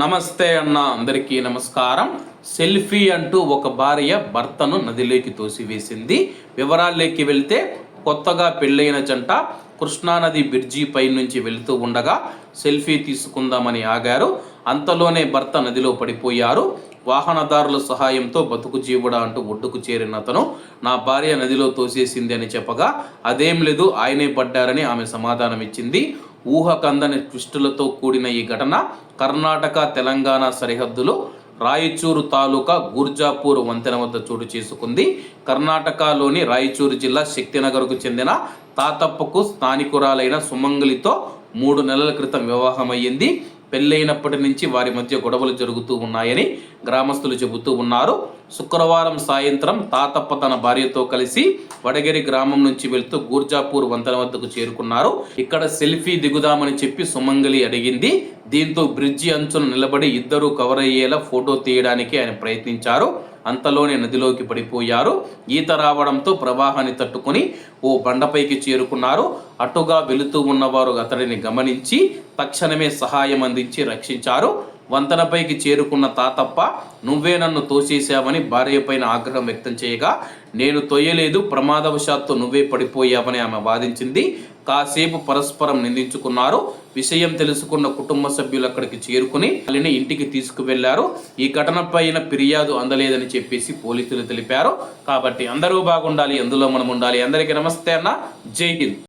నమస్తే అన్న అందరికీ నమస్కారం. సెల్ఫీ అంటూ ఒక భార్య భర్తను నదిలోకి తోసివేసింది. వివరాల్లోకి వెళ్తే కొత్తగా పెళ్ళైన జంట కృష్ణానది బ్రిడ్జి పై నుంచి వెళుతూ ఉండగా సెల్ఫీ తీసుకుందామని ఆగారు. అంతలోనే భర్త నదిలో పడిపోయారు. వాహనదారుల సహాయంతో బతుకు జీవుడా అంటూ ఒడ్డుకు చేరిన అతను నా భార్య నదిలో తోసేసింది అని చెప్పగా అదేం లేదు ఆయనే పడ్డారని ఆమె సమాధానం ఇచ్చింది ఊహకందని ట్విస్టులతో కూడిన ఈ ఘటన కర్ణాటక తెలంగాణ సరిహద్దులో రాయచూరు తాలూకా గుర్జాపూర్ వంతెన వద్ద చోటు చేసుకుంది. కర్ణాటకలోని రాయచూరు జిల్లా శక్తినగర్కు చెందిన తాతప్పకు స్థానికురాలైన సుమంగలితో మూడు నెలల క్రితం వివాహమయ్యింది. పెళ్ళైనప్పటి నుంచి వారి మధ్య గొడవలు జరుగుతూ ఉన్నాయని గ్రామస్తులు చెబుతూ ఉన్నారు. శుక్రవారం సాయంత్రం తాతప్ప తన భార్యతో కలిసి వడగిరి గ్రామం నుంచి వెళ్తూ గూర్జాపూర్ వంతెన వద్దకు చేరుకున్నారు. ఇక్కడ సెల్ఫీ దిగుదామని చెప్పి సుమంగలి అడిగింది. దీంతో బ్రిడ్జి అంచున నిలబడి ఇద్దరు కవర్ అయ్యేలా ఫోటో తీయడానికి ఆయన ప్రయత్నించారు. అంతలోనే నదిలోకి పడిపోయారు. ఈత రావడంతో ప్రవాహాన్ని తట్టుకొని ఓ బండపైకి చేరుకున్నారు. అటుగా వెళుతూ ఉన్నవారు అతడిని గమనించి తక్షణమే సహాయం అందించి రక్షించారు. వంతెనపైకి చేరుకున్న తాతప్ప నువ్వే నన్ను తోసేశావని భార్యపైన ఆగ్రహం వ్యక్తం చేయగా నేను తొయ్యలేదు ప్రమాదవశాత్తు నువ్వే పడిపోయావని ఆమె వాదించింది. కాసేపు పరస్పరం నిందించుకున్నారు. విషయం తెలుసుకున్న కుటుంబ సభ్యులు అక్కడికి చేరుకుని వాళ్ళని ఇంటికి తీసుకువెళ్ళారు. ఈ ఘటన పైన ఫిర్యాదు అందలేదని చెప్పేసి పోలీసులు తెలిపారు. కాబట్టి అందరూ బాగుండాలి అందులో మనం ఉండాలి. అందరికీ నమస్తే అన్న. జై హింద్.